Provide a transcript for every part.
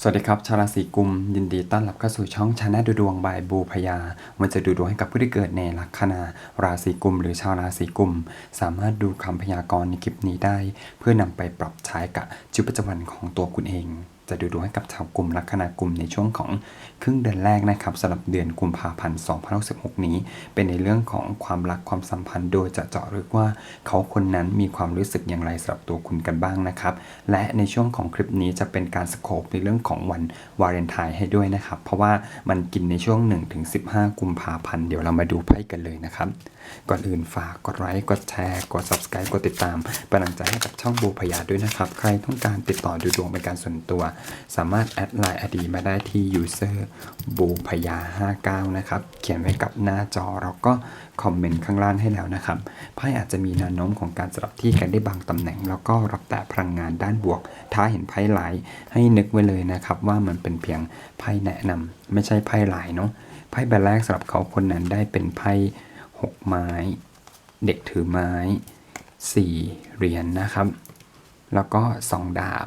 สวัสดีครับ ชาวราศีกุม ยินดีต้อนรับเข้าสู่ช่องชาแนลดูดวงบายบูพยา มันจะดูดวงให้กับผู้ที่เกิดในลัคนาราศีกุม หรือชาวราศีกุม สามารถดูคำพยากรณ์ในคลิปนี้ได้ เพื่อนำไปปรับใช้กับชีวิตประจำวันของตัวคุณเอง จะดูดวงให้กับชาวกลุ่มลัคนากุมในช่วงของครึ่งเดือนแรกนะครับสำหรับเดือนกุมภาพันธ์2066นี้ เป็นในเรื่องของความรักความสัมพันธ์โดยจะเจาะลึกว่าเขาคนนั้นมีความรู้สึกอย่างไรสำหรับตัวคุณกันบ้างนะครับ และในช่วงของคลิปนี้จะเป็นการสโคปในเรื่องของวันวาเลนไทน์ให้ด้วยนะครับ เพราะว่ามันกินในช่วง 1-15 กุมภาพันธ์เดี๋ยวเรามาดูไพ่กันเลยนะครับ ก่อนอื่นฝากกดไลค์กดแชร์ กด subscribe กดติดตามเป็นกำลังใจให้กับช่องบูพยาด้วยนะครับ ใครต้องการติดต่อดูดวงเป็นการส่วนตัว สามารถแอดไลน์อดีมาได้ที่ user บูพยา 59 นะครับ เขียนไว้กับหน้าจอแล้วก็คอมเมนต์ข้างล่างให้แล้วนะครับไพ่อาจจะมีแนวโน้มของการสลับที่กันได้บางตำแหน่ง แล้วก็รับแต่พลังงานด้านบวก ถ้าเห็นไพ่หลายให้นึกไว้เลยนะครับ ว่ามันเป็นเพียงไพ่แนะนำไม่ใช่ไพ่หลายเนาะไพ่ใบแรกสำหรับเขาคนนั้นได้เป็นไพ่ หกไม้ เด็กถือไม้สี่เหรียญนนะครับ แล้วก็สองดาบ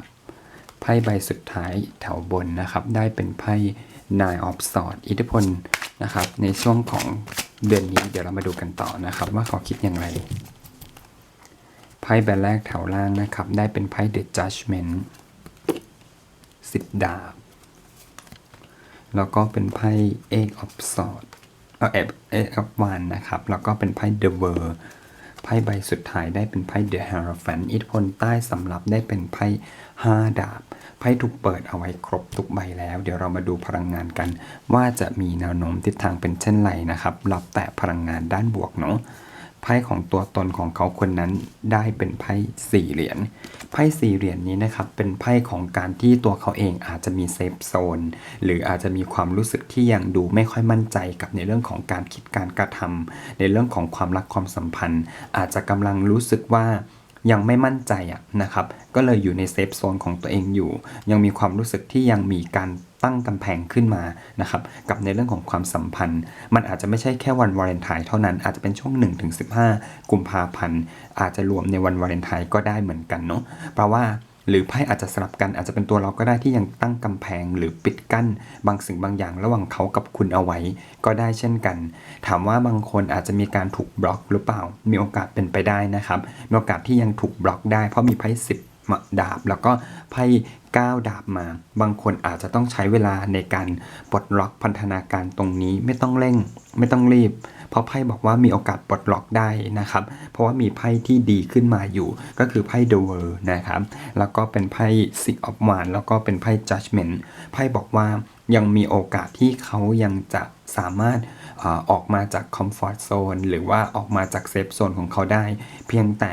ไพ่ใบสุดท้ายแถวบนนะครับ ได้เป็นไพ่ Nine of Swords อิทธิพลนะครับ ในช่วงของเดือนนี้เดี๋ยวเรามาดูกันต่อนะครับ ว่าเขาคิดอย่างไร ไพ่ใบแรกแถวล่างนะครับ ได้เป็นไพ่ The Judgment สิบดาบ แล้วก็เป็นไพ่ Eight of Swords เอาแอฟเอฟวันนะครับ แล้วก็เป็นไพ่เดอะเวอร์ไพ่ใบสุดท้ายได้เป็นไพ่เดอะฮาร์ฟันอิทพลใต้สำหรับได้เป็นไพ่ห้าดาบ ไพ่ถูกเปิดเอาไว้ครบทุกใบแล้ว เดี๋ยวเรามาดูพลังงานกัน ว่าจะมีแนวโน้มทิศทางเป็นเช่นไรนะครับ รับแต่พลังงานด้านบวกเนาะ ไพ่ของตัวตนของเขาคนนั้นได้เป็นไพ่สี่เหรียญไพ่สี่เหรียญนี้นะครับเป็นไพ่ของการที่ตัวเขาเองอาจจะมีเซฟโซนหรืออาจจะมีความรู้สึกที่ยังดูไม่ค่อยมั่นใจกับในเรื่องของการคิดการกระทำในเรื่องของความรักความสัมพันธ์ อาจจะกำลังรู้สึกว่ายังไม่มั่นใจอะนะครับ ก็เลยอยู่ในเซฟโซนของตัวเองอยู่ ยังมีความรู้สึกที่ยังมีการ ตั้งกำแพงขึ้นมานะครับกับในเรื่องของความสัมพันธ์ มันอาจจะไม่ใช่แค่วันวาเลนไทน์เท่านั้นอาจจะเป็นช่วง 1-15 กุมภาพันธ์อาจจะรวมในวันวาเลนไทน์ก็ได้เหมือนกันเนาะเพราะว่าหรือไพ่อาจจะสลับกันอาจจะเป็นตัวเราก็ได้ที่ยังตั้งกำแพงหรือปิดกั้น บางสิ่งบางอย่างระหว่างเขากับคุณเอาไว้ ก็ได้เช่นกัน ถามว่าบางคนอาจจะมีการถูกบล็อกหรือเปล่า มีโอกาสเป็นไปได้นะครับมีโอกาสที่ยังถูกบล็อกได้เพราะมีไพ่สิบ ดาบ แล้วก็ไพ่9ดาบมา บางคนอาจจะต้องใช้เวลาในการปลดล็อกพันธนาการตรงนี้ไม่ต้องเร่ง ไม่ต้องรีบ เพราะไพ่บอกว่ามีโอกาสปลดล็อกได้นะครับ เพราะว่ามีไพ่ที่ดีขึ้นมาอยู่ ก็คือไพ่ The World นะครับ แล้วก็เป็นไพ่ Six of Wands แล้วก็เป็นไพ่ Judgment ไพ่บอกว่ายังมีโอกาสที่เขายังจะสามารถออกมาจากคอมฟอร์ z โซนหรือว่าออกมาจากเซฟโซนของเขาได้ เพียงแต่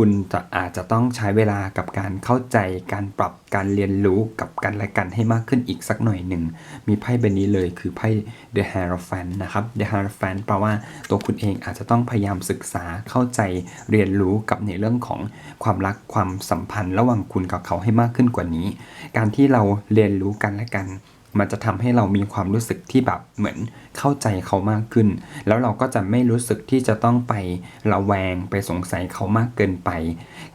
คุณจะอาจจะต้องใช้เวลากับการเข้าใจการปรับการเรียนรู้กับกันและกันให้มากขึ้นอีกสักหน่อยหนึ่ง มีไพ่ใบนี้เลยคือไพ่ The Hierophant นะครับ The Hierophant แปลว่าตัวคุณเองอาจจะต้องพยายามศึกษาเข้าใจเรียนรู้กับในเรื่องของความรักความสัมพันธ์ ระหว่างคุณกับเขาให้มากขึ้นกว่านี้ การที่เราเรียนรู้กันและกัน มันจะทำให้เรามีความรู้สึกที่แบบเหมือนเข้าใจเขามากขึ้น แล้วเราก็จะไม่รู้สึกที่จะต้องไประแวงไปสงสัยเขามากเกินไป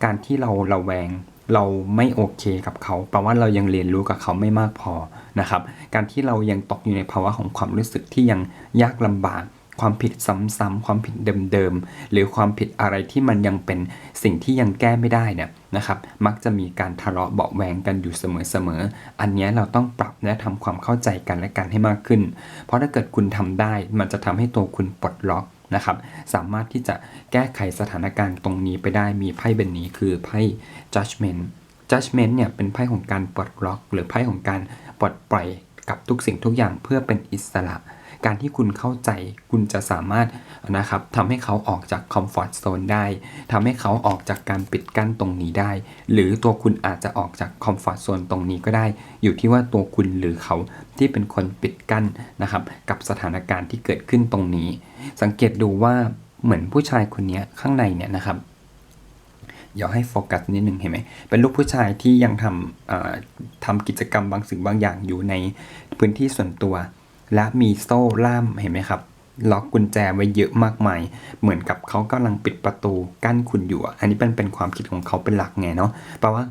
การที่เราระแวงเราไม่โอเคกับเขาแปลว่าเรายังเรียนรู้กับเขาไม่มากพอนะครับ การที่เรายังตกอยู่ในภาวะของความรู้สึกที่ยังยากลำบาก ความผิดซ้ำๆความผิดเดิมๆหรือความผิดอะไรที่มันยังเป็นสิ่งที่ยังแก้ไม่ได้เนี่ยนะครับ มักจะมีการทะเลาะเบาแวงกันอยู่เสมอๆอันนี้เราต้องปรับและทำความเข้าใจกันและกันให้มากขึ้น เพราะถ้าเกิดคุณทำได้ มันจะทำให้ตัวคุณปลดล็อกนะครับ สามารถที่จะแก้ไขสถานการณ์ตรงนี้ไปได้มีไพ่ใบนี้คือไพ่ judgment judgment เนี่ยเป็นไพ่ของการปลดล็อก หรือไพ่ของการปลดปล่อยกับทุกสิ่งทุกอย่างเพื่อเป็นอิสระ การที่คุณเข้าใจคุณจะสามารถนะครับทำให้เขาออกจากคอมฟอร์ทโซนได้ทำให้เขาออกจากการปิดกั้นตรงนี้ได้ หรือตัวคุณอาจจะออกจากคอมฟอร์ทโซนตรงนี้ก็ได้ อยู่ที่ว่าตัวคุณหรือเขาที่เป็นคนปิดกั้นนะครับกับสถานการณ์ที่เกิดขึ้นตรงนี้ สังเกตดูว่าเหมือนผู้ชายคนนี้ข้างในเนี่ยนะครับเดี๋ยวให้โฟกัสนิดหนึ่งเห็นไหม เป็นลูกผู้ชายที่ยังทำทำกิจกรรมบางสิ่งบางอย่างอยู่ในพื้นที่ส่วนตัว และมีโซ่ล่ามเห็นไหมครับ ล็อกกุญแจไว้เยอะมากมาย เหมือนกับเขากำลังปิดประตูกั้นคุณอยู่ อันนี้เป็นเป็นความคิดของเขาเป็นหลักไงเนาะแปลว่า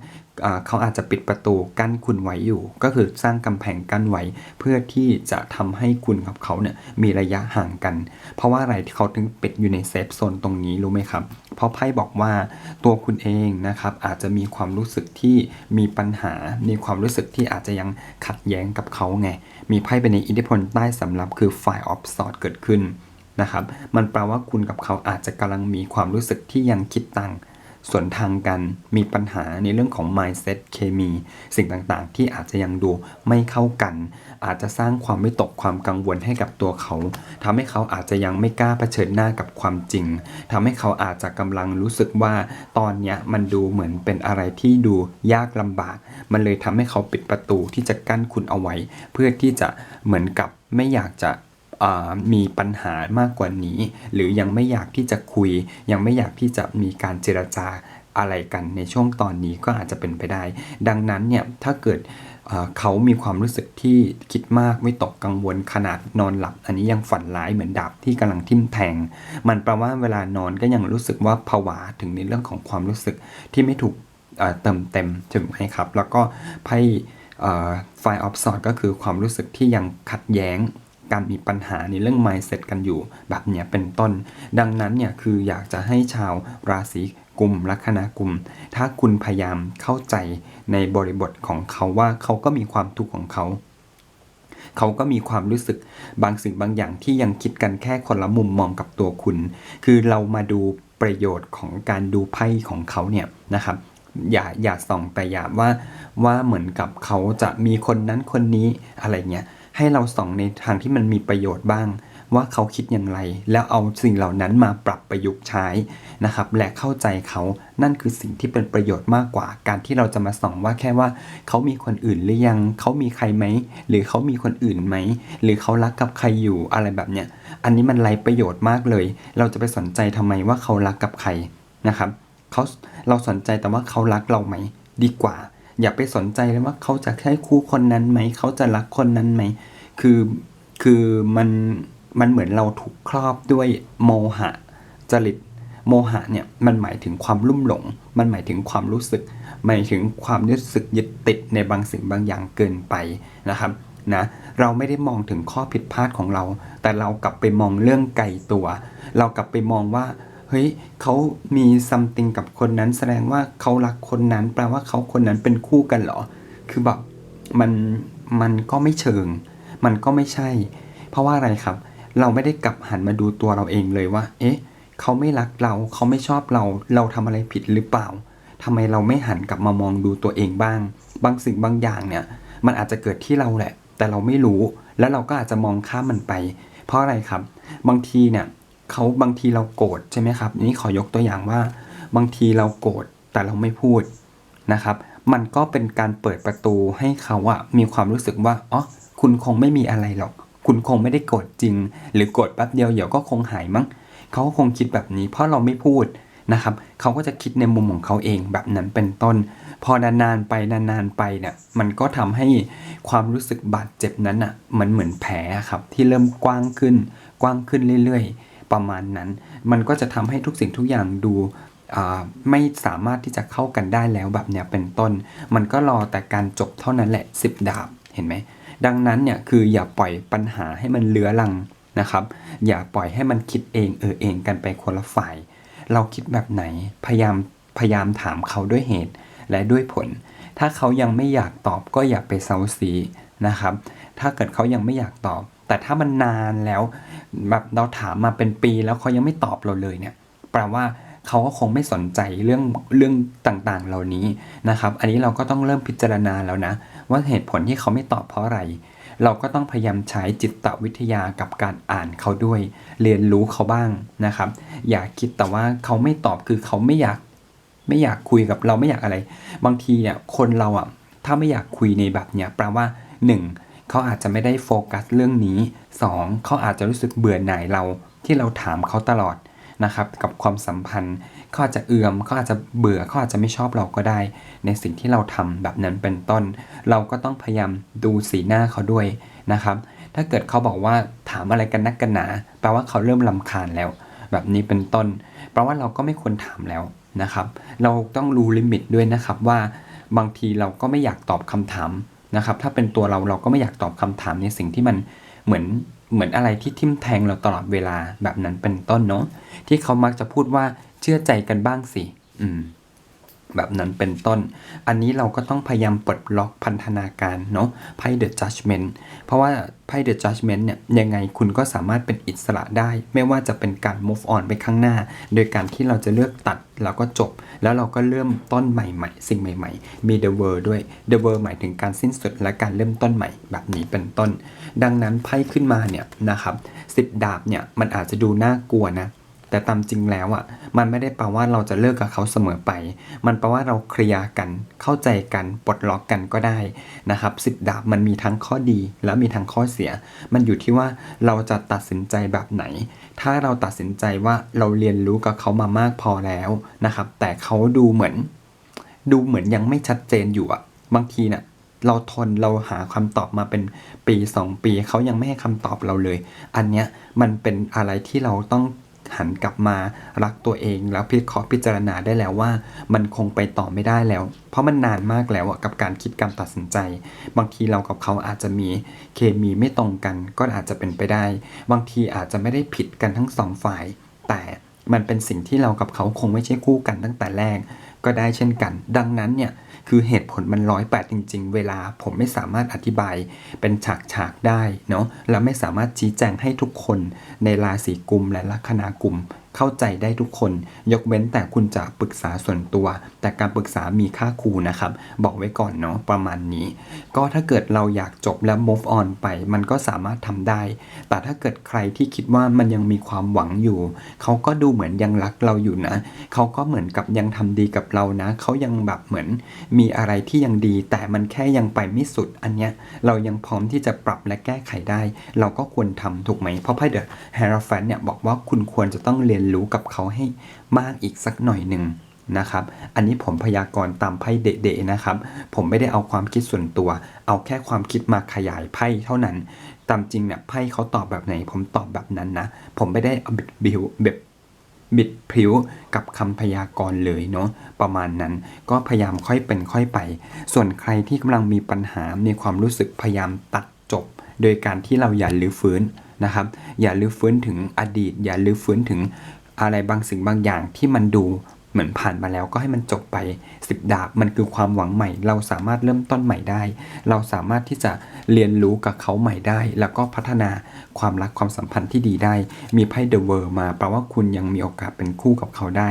เขาอาจจะปิดประตูกั้นคุณไว้อยู่ ก็คือสร้างกำแพงกั้นไว้ เพื่อที่จะทำให้คุณกับเขาเนี่ยมีระยะห่างกัน เพราะว่าอะไรที่เขาถึงปิดอยู่ในเซฟโซนตรงนี้รู้ไหมครับ เพราะไพ่บอกว่าตัวคุณเองนะครับอาจจะมีความรู้สึกที่มีปัญหา มีความรู้สึกที่อาจจะยังขัดแย้งกับเขาไง มีไพ่เป็นในอิทธิพลใต้สำรับคือฝ่ายออฟสอดเกิดขึ้นนะครับ มันแปลว่าคุณกับเขาอาจจะกำลังมีความรู้สึกที่ยังคิดต่าง ส่วนทางกันมีปัญหาในเรื่องของ mindset เคมี สิ่งต่างๆ ที่อาจจะยังดูไม่เข้ากัน อาจจะสร้างความไม่ตกความกังวลให้กับตัวเขาทำให้เขาอาจจะยังไม่กล้าเผชิญหน้ากับความจริงทำให้เขาอาจจะกำลังรู้สึกว่าตอนนี้มันดูเหมือนเป็นอะไรที่ดูยากลำบาก มันเลยทำให้เขาปิดประตูที่จะกั้นคุณเอาไว้ เพื่อที่จะเหมือนกับไม่อยากจะ มีปัญหามากกว่านี้ หรือยังไม่อยากที่จะคุย ยังไม่อยากที่จะมีการเจรจาอะไรกันในช่วงตอนนี้ก็อาจจะเป็นไปได้ ดังนั้นเนี่ยถ้าเกิดเขามีความรู้สึกที่คิดมากไม่ตกกังวลขนาดนอนหลับ อันนี้ยังฝันร้ายเหมือนดาบที่กำลังทิ่มแทง มันแปลว่าเวลานอนก็ยังรู้สึกว่าผวาถึงในเรื่องของความรู้สึกที่ไม่ถูกเติมเต็มถึงไหมครับ แล้วก็ไพ่ไฟออฟสอดก็คือความรู้สึกที่ยังขัดแย้ง การมีปัญหาในเรื่อง mindset กันอยู่ แบบนี้เป็นต้น ดังนั้นเนี่ยคืออยากจะให้ชาวราศีกุมลัคนากุม ถ้าคุณพยายามเข้าใจในบริบทของเขาว่าเขาก็มีความทุกข์ของเขาเขาก็มีความรู้สึกบางสิ่งบางอย่างที่ยังคิดกันแค่คนละมุมมองกับตัวคุณ คือเรามาดูประโยชน์ของการดูไพ่ของเขาเนี่ยนะครับ อย่าอย่าส่องแต่อย่าว่าว่าเหมือนกับเขาจะมีคนนั้นคนนี้อะไรเงี้ย ให้เราส่องในทางที่มันมีประโยชน์บ้าง ว่าเขาคิดอย่างไร แล้วเอาสิ่งเหล่านั้นมาปรับประยุกต์ใช้นะครับ และเข้าใจเขานั่นคือสิ่งที่เป็นประโยชน์มากกว่า การที่เราจะมาส่องว่าแค่ว่า เขามีคนอื่นหรือยัง เขามีใครไหม หรือเขามีคนอื่นไหม หรือเขารักกับใครอยู่อะไรแบบเนี้ย อันนี้มันไร้ประโยชน์มากเลย เราจะไปสนใจทำไมว่าเขารักกับใครนะครับเขาเราสนใจแต่ว่าเขารักเราไหมดีกว่า อย่าไปสนใจเลยว่าเขาจะใช่คู่คนนั้นไหม เขาจะรักคนนั้นไหม คือคือมันมันเหมือนเราถูกครอบด้วยโมหะจริตโมหะเนี่ยมันหมายถึงความลุ่มหลง มันหมายถึงความรู้สึก หมายถึงความรู้สึกยึดติดในบางสิ่งบางอย่างเกินไปนะครับนะเราไม่ได้มองถึงข้อผิดพลาดของเรา แต่เรากลับไปมองเรื่องไกลตัว เรากลับไปมองว่า เฮ้ยเขามีซัมติงกับคนนั้น แสดงว่าเขารักคนนั้น แปลว่าเขาคนนั้นเป็นคู่กันเหรอ คือแบบมันมันก็ไม่เชิง มันก็ไม่ใช่ เพราะว่าอะไรครับ เราไม่ได้กลับหันมาดูตัวเราเองเลยว่า เอ๊ะเขาไม่รักเราเขาไม่ชอบเรา เราทำอะไรผิดหรือเปล่าทำไมเราไม่หันกลับมามองดูตัวเองบ้าง บางสิ่งบางอย่างเนี่ย มันอาจจะเกิดที่เราแหละ แต่เราไม่รู้ แล้วเราก็อาจจะมองข้ามมันไป เพราะอะไรครับ บางทีเนี่ย เขาบางทีเราโกรธใช่ไหมครับนี่ขอยกตัวอย่างว่า บางทีเราโกรธแต่เราไม่พูดนะครับ มันก็เป็นการเปิดประตูให้เขาอะมีความรู้สึกว่าอ๋อคุณคงไม่มีอะไรหรอก คุณคงไม่ได้โกรธจริง หรือโกรธแป๊บเดียวเดี๋ยวก็คงหายมั้งเขาก็คงคิดแบบนี้ เพราะเราไม่พูดนะครับเขาก็จะคิดในมุมของเขาเองแบบนั้นเป็นต้น พอนานๆไปนานๆไปเนี่ยมันก็ทำให้ความรู้สึกบาดเจ็บนั้นอะมันเหมือนแผลครับที่เริ่มกว้างขึ้น กว้างขึ้นเรื่อยๆ ประมาณนั้น มันก็จะทำให้ทุกสิ่งทุกอย่างดูไม่สามารถที่จะเข้ากันได้แล้วแบบเนี้ยเป็นต้น มันก็รอแต่การจบเท่านั้นแหละสิบดาบเห็นไหมดังนั้นเนี่ยคืออย่าปล่อยปัญหาให้มันเลื้อรังนะครับ อย่าปล่อยให้มันคิดเองเออเองกันไปคนละฝ่าย เราคิดแบบไหนพยายามพยายามถามเขาด้วยเหตุและด้วยผล ถ้าเขายังไม่อยากตอบก็อย่าไปเซาซีนะครับ ถ้าเกิดเขายังไม่อยากตอบ แต่ถ้ามันนานแล้วแบบเราถามมาเป็นปีแล้วเขายังไม่ตอบเราเลยเนี่ย แปลว่าเขาก็คงไม่สนใจเรื่องเรื่องต่างๆ เหล่านี้นะครับ อันนี้เราก็ต้องเริ่มพิจารณาแล้วนะ ว่าเหตุผลที่เขาไม่ตอบเพราะอะไร เราก็ต้องพยายามใช้จิตวิทยากับการอ่านเขาด้วย เรียนรู้เขาบ้างนะครับ อย่าคิดแต่ว่าเขาไม่ตอบคือเขาไม่อยากไม่อยากคุยกับเราไม่อยากอะไร บางทีเนี่ยคนเราอะถ้าไม่อยากคุยในแบบเนี้ยแปลว่า 1. เขาอาจจะไม่ได้โฟกัสเรื่องนี้ 2. เขาอาจจะรู้สึกเบื่อหน่ายเราที่เราถามเขาตลอดนะครับกับความสัมพันธ์เขาอาจจะเอือมเขาอาจจะเบื่อเขาอาจจะไม่ชอบเราก็ได้ ในสิ่งที่เราทำแบบนั้นเป็นต้น เราก็ต้องพยายามดูสีหน้าเขาด้วยนะครับ ถ้าเกิดเขาบอกว่าถามอะไรกันนักกันหนา แปลว่าเขาเริ่มลำคาญแล้ว แบบนี้เป็นต้น แปลว่าเราก็ไม่ควรถามแล้วนะครับ เราต้องรู้ลิมิตด้วยนะครับว่าบางทีเราก็ไม่อยากตอบคำถาม นะครับ ถ้าเป็นตัวเราเราก็ไม่อยากตอบคำถามในสิ่งที่มันเหมือนเหมือนอะไรที่ทิ่มแทงเราตลอดเวลาแบบนั้นเป็นต้นเนาะที่เขามักจะพูดว่าเชื่อใจกันบ้างสิ อืม แบบนั้นเป็นต้น อันนี้เราก็ต้องพยายามปลดล็อกพันธนาการเนาะไพ่ The Judgment เพราะว่าไพ่ The Judgment เนี่ยยังไงคุณก็สามารถเป็นอิสระได้ ไม่ว่าจะเป็นการ move on ไปข้างหน้า โดยการที่เราจะเลือกตัดแล้วก็จบ แล้วเราก็เริ่มต้นใหม่ๆ สิ่งใหม่ๆ มี The World ด้วย The World หมายถึงการสิ้นสุดและการเริ่มต้นใหม่แบบนี้เป็นต้น ดังนั้นไพ่ขึ้นมาเนี่ยนะครับสิบดาบเนี่ยมันอาจจะดูน่ากลัวนะ แต่ตามจริงแล้วอะ มันไม่ได้แปลว่าเราจะเลิกกับเขาเสมอไป มันแปลว่าเราเคลียร์กัน เข้าใจกัน ปลดล็อกกันก็ได้นะครับสิบดาบมันมีทั้งข้อดีและมีทั้งข้อเสีย มันอยู่ที่ว่าเราจะตัดสินใจแบบไหน ถ้าเราตัดสินใจว่าเราเรียนรู้กับเขามามากพอแล้วนะครับ แต่เขาดูเหมือน ดูเหมือนยังไม่ชัดเจนอยู่อะบางทีเนี่ยเราทนเราหาคำตอบมาเป็นปี 2 ปี เขายังไม่ให้คำตอบเราเลย อันเนี้ยมันเป็นอะไรที่เราต้อง หันกลับมารักตัวเอง แล้วพิเคราะห์พิจารณาได้แล้วว่า มันคงไปต่อไม่ได้แล้ว เพราะมันนานมากแล้วกับการคิดการตัดสินใจ บางทีเรากับเขาอาจจะมีเคมีไม่ตรงกัน ก็อาจจะเป็นไปได้ บางทีอาจจะไม่ได้ผิดกันทั้งสองฝ่าย แต่มันเป็นสิ่งที่เรากับเขาคงไม่ใช่คู่กันตั้งแต่แรก ก็ได้เช่นกัน ดังนั้นเนี่ย คือเหตุผลมันร้อยแปดจริง ๆ เวลาผมไม่สามารถอธิบายเป็นฉากๆได้เนาะและไม่สามารถชี้แจงให้ทุกคนในราศีกุมและลัคนากลุ่ม เข้าใจได้ทุกคน ยกเว้นแต่คุณจะปรึกษาส่วนตัว แต่การปรึกษามีค่าครูนะครับ บอกไว้ก่อนเนาะประมาณนี้ ก็ถ้าเกิดเราอยากจบแล้ว move on ไป มันก็สามารถทำได้ แต่ถ้าเกิดใครที่คิดว่ามันยังมีความหวังอยู่ เขาก็ดูเหมือนยังรักเราอยู่นะ เขาก็เหมือนกับยังทำดีกับเรานะ เขายังแบบเหมือน มีอะไรที่ยังดี แต่มันแค่ยังไปไม่สุดอันเนี้ยเรายังพร้อมที่จะปรับและแก้ไขได้ เราก็ควรทำถูกไหมเพราะไพ่เดอะแฮร์รแฟนเนี่ยบอกว่าคุณควรจะต้องเรียนรู้กับเขาให้มากอีกสักหน่อยหนึ่งนะครับ อันนี้ผมพยากรณ์ตามไพ่เดะๆนะครับ ผมไม่ได้เอาความคิดส่วนตัว เอาแค่ความคิดมาขยายไพ่เท่านั้น ตามจริงเนี่ยไพ่เขาตอบแบบไหน ผมตอบแบบนั้นนะ ผมไม่ได้เอาบิดบิวแบบบิดพริ้วกับคำพยากรณ์เลยเนาะประมาณนั้นก็พยายามค่อยเป็นค่อยไป ส่วนใครที่กำลังมีปัญหามีความรู้สึกพยายามตัดจบ โดยการที่เราอย่าลื้อฟื้นนะครับ อย่าลื้อฟื้นถึงอดีต อย่าลื้อฟื้นถึง อะไรบางสิ่งบางอย่างที่มันดูเหมือนผ่านมาแล้วก็ให้มันจบไปสิบดาบมันคือความหวังใหม่ เราสามารถเริ่มต้นใหม่ได้ เราสามารถที่จะเรียนรู้กับเขาใหม่ได้ แล้วก็พัฒนาความรักความสัมพันธ์ที่ดีได้ มีไพ่เดอะเวิร์มาแปลว่าคุณยังมีโอกาสเป็นคู่กับเขาได้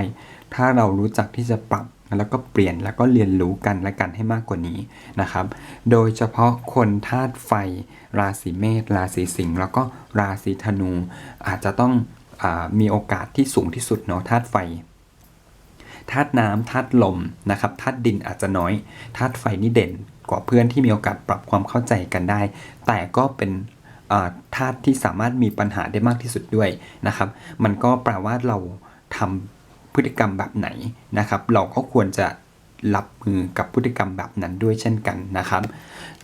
ถ้าเรารู้จักที่จะปรับแล้วก็เปลี่ยนแล้วก็เรียนรู้กันและกันให้มากกว่านี้นะครับ โดยเฉพาะคนธาตุไฟ ราศีเมษราศีสิงห์แล้วก็ราศีธนูอาจจะต้อง มีโอกาสที่สูงที่สุดเนาะธาตุไฟธาตุน้ำธาตุลมนะครับธาตุดินอาจจะน้อยธาตุไฟนี่เด่นกว่าเพื่อนที่มีโอกาสปรับความเข้าใจกันได้ แต่ก็เป็นธาตุที่สามารถมีปัญหาได้มากที่สุดด้วยนะครับ มันก็แปลว่าเราทำพฤติกรรมแบบไหนนะครับ เราก็ควรจะรับมือกับพฤติกรรมแบบนั้นด้วยเช่นกันนะครับ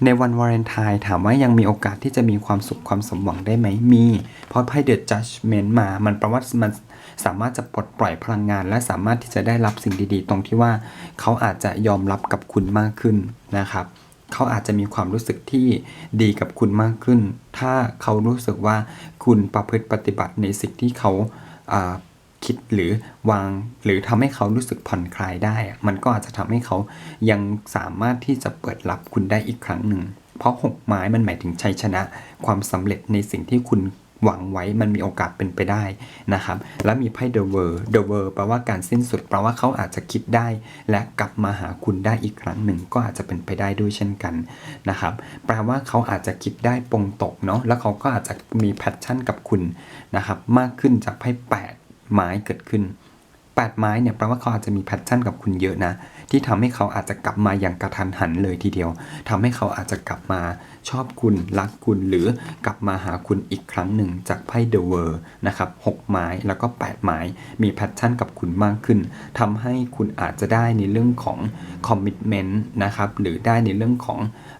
ในวันวาเลนไทน์ถามว่ายังมีโอกาสที่จะมีความสุขความสมหวังได้ไหมมี เพราะไพ่เดอะจัดเมนต์มา มันแปลว่ามันสามารถจะปลดปล่อยพลังงาน และสามารถที่จะได้รับสิ่งดีๆ ตรงที่ว่าเขาอาจจะยอมรับกับคุณมากขึ้นนะครับเขาอาจจะมีความรู้สึกที่ดีกับคุณมากขึ้น ถ้าเขารู้สึกว่าคุณประพฤติปฏิบัติในสิ่งที่เขาา คิดหรือวาง หรือทำให้เขารู้สึกผ่อนคลายได้ มันก็อาจจะทำให้เขายังสามารถที่จะเปิดรับคุณได้อีกครั้งหนึ่ง เพราะหกไม้มันหมายถึงชัยชนะ ความสำเร็จในสิ่งที่คุณหวังไว้มันมีโอกาสเป็นไปได้นะครับ แล้วมีไพ่ The World The World แปลว่าการสิ้นสุดแปลว่าเขาอาจจะคิดได้ และกลับมาหาคุณได้อีกครั้งหนึ่งก็อาจจะเป็นไปได้ด้วยเช่นกันนะครับ แปลว่าเขาอาจจะคิดได้ปรงตกเนาะแล้วเขาก็อาจจะมีแพชชั่นกับคุณนะครับ มากขึ้นจากไพ่แปด ไม้เกิดขึ้น8ไม้เนี่ยแปลว่าเขาอาจจะมีแพชชั่นกับคุณเยอะนะ ที่ทำให้เขาอาจจะกลับมาอย่างกระทันหันเลยทีเดียวทำให้เขาอาจจะกลับมาชอบคุณรักคุณหรือกลับมาหาคุณอีกครั้งหนึ่งจากไพ่เดอะเวอร์นะครับ6ไม้แล้วก็ 8 ไม้มีแพชชั่นกับคุณมากขึ้นทำให้คุณอาจจะได้ในเรื่องของคอมมิชเมนต์นะครับหรือได้ในเรื่องของ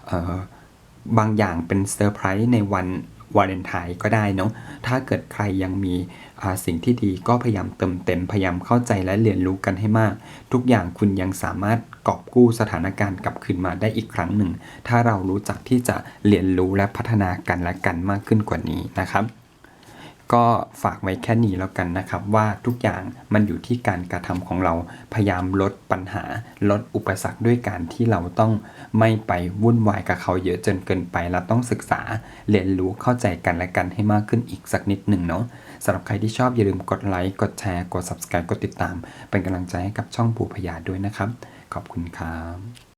ออบางอย่างเป็นเซอร์ไพรส์ในวัน วาเลนไทน์ก็ได้เนาะถ้าเกิดใครยังมีสิ่งที่ดีก็พยายามเติมเต็มพยายามเข้าใจและเรียนรู้กันให้มาก ทุกอย่างคุณยังสามารถกอบกู้สถานการณ์กลับคืนมาได้อีกครั้งหนึ่ง ถ้าเรารู้จักที่จะเรียนรู้และพัฒนากันและกันมากขึ้นกว่านี้นะครับ ก็ฝากไว้แค่นี้แล้วกันนะครับ ว่าทุกอย่างมันอยู่ที่การกระทำของเราพยายามลดปัญหา ลดอุปสรรคด้วยการที่เราต้องไม่ไปวุ่นวายกับเขาเยอะจนเกินไปเราต้องศึกษาเรียนรู้เข้าใจกันและกันให้มากขึ้นอีกสักนิดหนึ่งเนาะสำหรับใครที่ชอบอย่าลืมกดไลค์กดแชร์กด subscribe กดติดตาม เป็นกำลังใจให้กับช่องปูพยาด้วยนะครับ ขอบคุณครับ